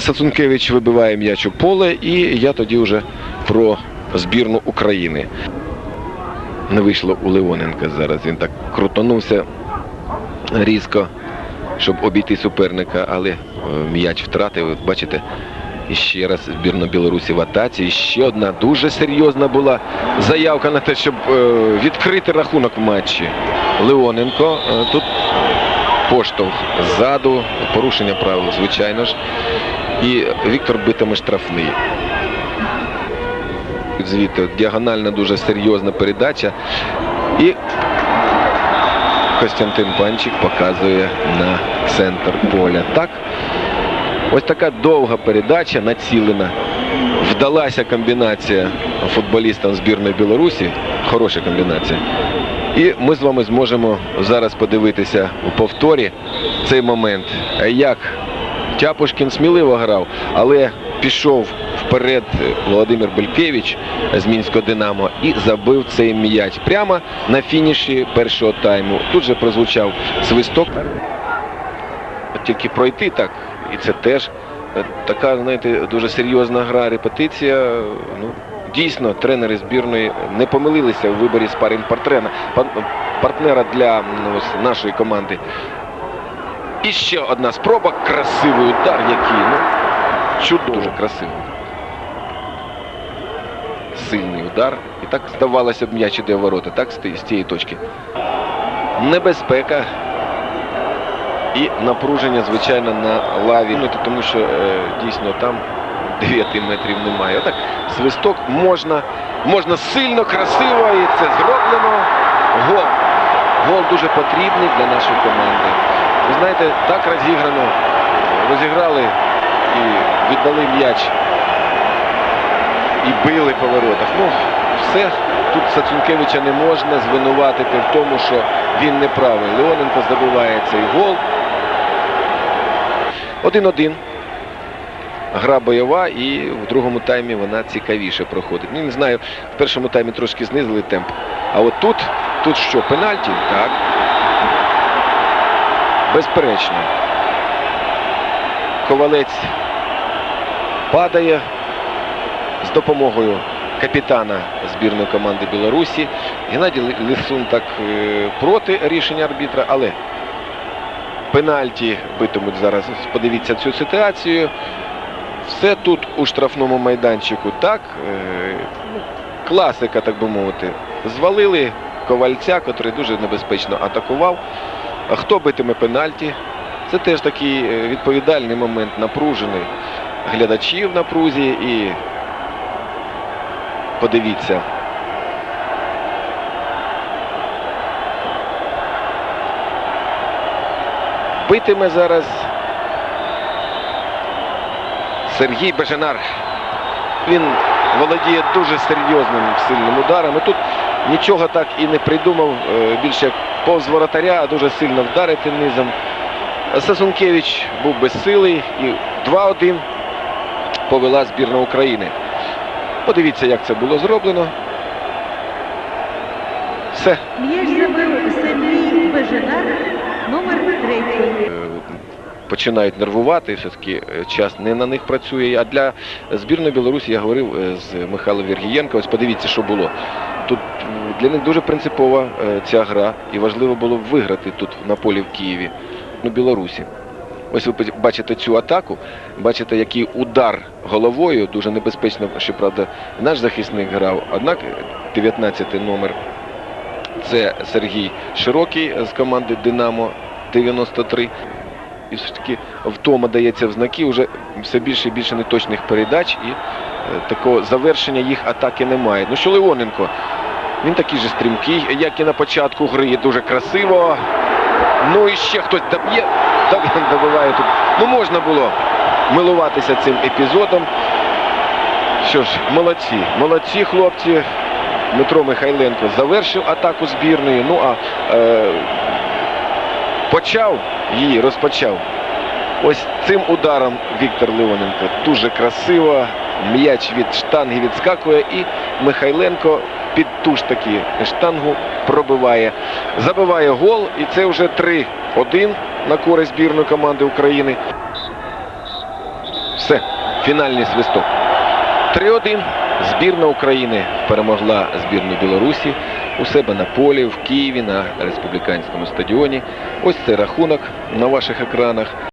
Сацункевич вибиває м'яч у поле, і я тоді вже про збірну України. Не вийшло у Леоненка зараз. Він так крутанувся різко, щоб обійти суперника, але е, м'яч втратив. Бачите, і ще раз збірна Білорусі в атаці. І ще одна дуже серйозна була заявка на те, щоб е, відкрити рахунок в матчі. Леоненко е, тут поштовх ззаду, порушення правил, звичайно ж. І Віктор битиме штрафний. Звідти діагональна дуже серйозна передача. І Костянтин Панчик показує на центр поля. Так, ось така довга передача націлена. Вдалася комбінація футболістам збірної Білорусі. Хороша комбінація. І ми з вами зможемо зараз подивитися у повторі цей момент. Як Тяпушкін сміливо грав, але пішов вперед Володимир Белькевич з Мінського Динамо і забив цей м'яч прямо на фініші першого тайму. Тут же прозвучав свисток. Тільки пройти так, і це теж е, така, знаєте, дуже серйозна гра, репетиція. Ну, дійсно, тренери збірної не помилилися у виборі спарінг партнера, для ну, нашої команди. І ще одна спроба. Красивий удар, який. Ну, чудово. Дуже красивий. Сильний удар. І так здавалося б м'яч іде в ворота, так, з цієї точки. Небезпека і напруження, звичайно, на лаві. Ну, тому що е, дійсно там 9 метрів немає. Отак свисток можна, можна сильно, красиво, і це зроблено. Гол. Гол дуже потрібний для нашої команди. Ви знаєте, так розіграно, розіграли і віддали м'яч і били по воротах. Ну, все. Тут Сацункевича не можна звинуватити в тому, що він не правий. Леоненко забиває цей гол. 1-1. Гра бойова і в другому таймі вона цікавіше проходить. Ну, не знаю, в першому таймі трошки знизили темп. А от тут, тут що, пенальті? Так. Безперечно. Ковалець падає з допомогою капітана збірної команди Білорусі. Геннадій Лисун так е, проти рішення арбітра, але пенальті битимуть зараз. Подивіться цю ситуацію. Все тут у штрафному майданчику. Так, е, класика, так би мовити. Звалили ковальця, котрий дуже небезпечно атакував. А хто битиме пенальті? Це теж такий е, відповідальний момент, напружений глядачів в напрузі і подивіться. Битиме зараз Сергій Беженар. Він володіє дуже серйозним сильним ударом. І тут нічого так і не придумав. е, Більше як повз воротаря, а дуже сильно вдарити низом. Сасункевич був безсилий і 2-1 повела збірна України. Подивіться, як це було зроблено. Все. М'яч забив Сергій Беженар, номер третій. Е, починають нервувати, все-таки е, час не на них працює. А для збірної Білорусі я говорив з Михайлом Вергієнко. Ось подивіться, що було. Тут для них дуже принципова е, ця гра, і важливо було виграти тут на полі в Києві, ну, Білорусі. Ось ви бачите цю атаку, бачите, який удар головою, дуже небезпечно, щоправда, наш захисник грав. Однак 19 номер це Сергій Широкий з команди Динамо 93. І все ж таки втома дається в знаки, вже все більше і більше неточних передач і такого завершення їх атаки немає. Ну що Леоненко? Він такий же стрімкий, як і на початку гри, дуже красиво. Ну і ще хтось доб'є, добиває тут. Ну можна було милуватися цим епізодом. Що ж, молодці, молодці хлопці. Дмитро Михайленко завершив атаку збірної. Ну а е, почав її, розпочав. Ось цим ударом Віктор Леоненко дуже красиво. М'яч від штанги відскакує і Михайленко під ту ж таки штангу пробиває. Забиває гол і це вже 3-1 на користь збірної команди України. Все. фінальний свисток. 3-1. Збірна України перемогла збірну Білорусі у себе на полі в Києві на республіканському стадіоні. Ось цей рахунок на ваших екранах.